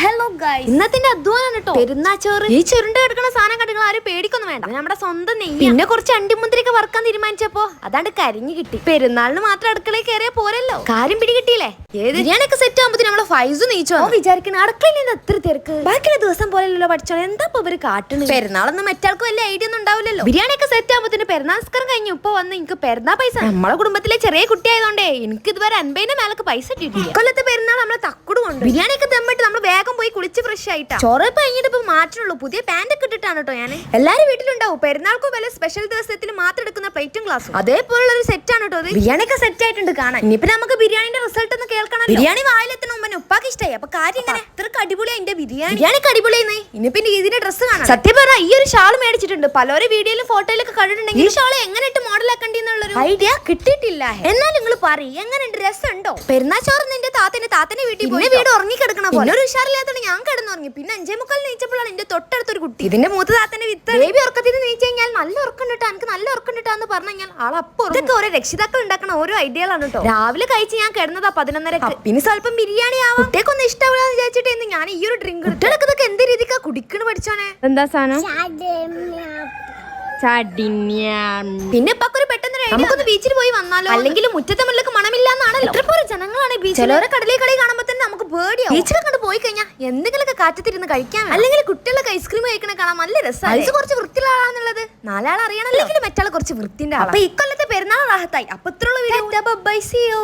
Hello guys ഇന്നത്തിന്റെ അധ്വാനം കേട്ടോ. പെരുന്നാച്ചോറ് ഈ ചുരുണ്ട് കിടക്കുന്ന സാധനം കണ്ടിങ്ങൾ ആരും പേടിക്കൊന്നും വേണ്ട. നമ്മുടെ സ്വന്തം നെയ്യ്. പിന്നെ കുറച്ച് അണ്ടിമുന്തിരിക്ക് വറക്കാൻ തീരുമാനിച്ചപ്പോ അതാണ്ട് കരിഞ്ഞു കിട്ടി. പെരുന്നാളിന് മാത്രം അടുക്കളയിൽ കയറിയാ പോരല്ലോ. കാര്യം പിടികിട്ടിയില്ലേ? ഏത്? ബിരിയാണിയൊക്കെ സെറ്റ് ആകുമ്പോ നമ്മളെ ഫൈസ് നീച്ചോ വിചാരിക്കണ. അടുക്കളയിൽ നിന്ന് എത്ര തിരക്ക്. ബാക്കിയുള്ള ദിവസം പോലെയല്ലോ പഠിച്ചോളെ. എന്താ ഇപ്പൊ ഇവർ കാട്ടുന്നത് പെരുന്നാളൊന്നും മറ്റാൾക്ക് വലിയ ഐഡിയ ഒന്നും ഉണ്ടാവില്ലല്ലോ. ബിരിയാണിയൊക്കെ സെറ്റ് ആകുമ്പോ പെരുന്നാൾ നിസ്കാരം കഴിഞ്ഞു. ഇപ്പൊ വന്ന് എനിക്ക് പെരുന്നാ പൈസ. നമ്മളെ കുടുംബത്തിലെ ചെറിയ കുട്ടിയായതുകൊണ്ടേ എനിക്ക് ഇതുവരെ അൻപതിന്റെ മേലക്ക് പൈസ കിട്ടിയിട്ടില്ല. കൊല്ലത്തെ പെരുന്നാൾ നമ്മളെ തക്കുട് കൊണ്ട് ബിരിയാണിയൊക്കെ തമ്മിട്ട് നമ്മൾ വേഗം പോയി കുളിച്ച് ഫ്രഷ് ആയിട്ടാ. ചോറ് കഴിഞ്ഞിട്ട് ഇപ്പൊ മാറ്റുള്ളൂ പുതിയ പാന്റ് ഒക്കെ ഇട്ടിട്ടാണ് കേട്ടോ ഞാൻ എല്ലാരും വീട്ടിലുണ്ടാവും. പെരുന്നാൾക്കും വല്ല സ്പെഷ്യൽ ദിവസത്തിൽ മാത്രം എടുക്കുന്ന പ്ലേറ്റും ഗ്ലാസും അതേപോലുള്ള ഒരു സെറ്റ് ആണ് കേട്ടോ ബിരിയാണി ഒക്കെ സെറ്റ് ആയിട്ടുണ്ട് കാണാൻ. ഇനിയിപ്പോ നമുക്ക് ബിരിയാണിന്റെ റിസൾട്ട് ഒന്ന് കേൾക്കണം ബിരിയാണി വായിലെത്തണ മുമ്പ് ഉപ്പാക്ക് ഇഷ്ടമായി അപ്പൊ കാര്യം ഇങ്ങനെ ഇത്രക്ക് അടിപൊളിയായി എന്റെ ബിരിയാണി. ബിരിയാണി അടിപൊളിയായി ഇനി പിന്നെ ഇതിന്റെ ഡ്രസ്സ് കാണാം സത്യം പറഞ്ഞാ ഈ ഒരു ഷാൾ മേടിച്ചിട്ടുണ്ട്. പലരും വീഡിയോയിലും ഫോട്ടോയിലൊക്കെ കണ്ടിട്ടുണ്ടെങ്കിൽ ഈ ഷാൾ എങ്ങനെ മോഡലാക്കണ്ടെന്നുള്ളൊരു ഐഡിയ കിട്ടിയിട്ടില്ല. എന്നാൽ നിങ്ങൾ പറയും. എങ്ങനെയുണ്ട് രസമുണ്ടോ പെരുന്നാൾ ചോറ് നിന്റെ താത്തന്റെ താത്തന്റെ വീട്ടിൽ പോയി വീട് ഉറങ്ങി കിടക്കണ പോലെ. ഒരു ഉഷാറില്ലാത്തോണ്ട് ഞാൻ കിടന്നുറങ്ങി. പിന്നെ അഞ്ചേ മുക്കാൽ നീച്ചപ്പോഴാണ് എന്റെ തൊട്ടടുത്തൊരു കുട്ടി. ഇതിന്റെ മൂത്ത താത്തന്റെ വിത്ത് ബേബി ഉറക്കത്തിൽ നീച്ചു കഴിഞ്ഞാൽ നല്ല ഉറക്കം കിട്ടാ എനിക്ക് നല്ല ഉറക്കം കിട്ടാന്ന് പറഞ്ഞു കഴിഞ്ഞാൽ ആളപ്പോ ഇതൊക്കെ ഓരോ രക്ഷിതാക്കൾ ഉണ്ടാക്കണ ഓരോ ഐഡിയകളാണ് കേട്ടോ. രാവിലെ കഴിച്ച് ഞാൻ കിടന്നതാ പതിനൊന്നര പിന്നെ സ്വല്പം ബിരിയാണി ആവാം. കുട്ടിയൊക്കെ ഇഷ്ടപ്പെടാന്ന് വിചാരിച്ചിട്ട് ഞാൻ ഈ ഒരു ഡ്രിങ്ക് കുട്ടികളൊക്കെ ഇതൊക്കെ എന്ത് രീതിക്കാ കുടിക്കണ പഠിച്ചോനെ? എന്താ സാധനം? പിന്നെ ഇപ്പൊക്കെ പെട്ടെന്ന് നമുക്കൊന്ന് ബീച്ചിൽ പോയി വന്നാലോ? അല്ലെങ്കിൽ മുറ്റത്തെ മുല്ലക്ക് മണമില്ലാന്നാണല്ലോ. എത്ര ജനങ്ങളാണ് ബീച്ചിൽ ഓരോ കടലേ കളി നമുക്ക് പേടിയാവും. ബീച്ചിൽ കണ്ട് പോയി കഴിഞ്ഞാൽ എന്തെങ്കിലുമൊക്കെ കാറ്റത്തിരുന്ന് കഴിക്കാൻ അല്ലെങ്കിൽ കുട്ടികളൊക്കെ ഐസ്ക്രീം കഴിക്കണ കാണാൻ നല്ല രസമാണ് ഐസ് കുറച്ച് വൃത്തിയുള്ള ആളാന്നുള്ളത്. നാലാൾ അറിയണം അല്ലെങ്കിൽ മറ്റാൾ കുറച്ച് വൃത്തിന്റെ അപ്പൊ ഇക്കൊല്ലത്തെ പെരുന്നാൾ റാഹത്തായി. അപ്പൊ ഇത്രയുള്ള വീഡിയോ ബൈ സിയോ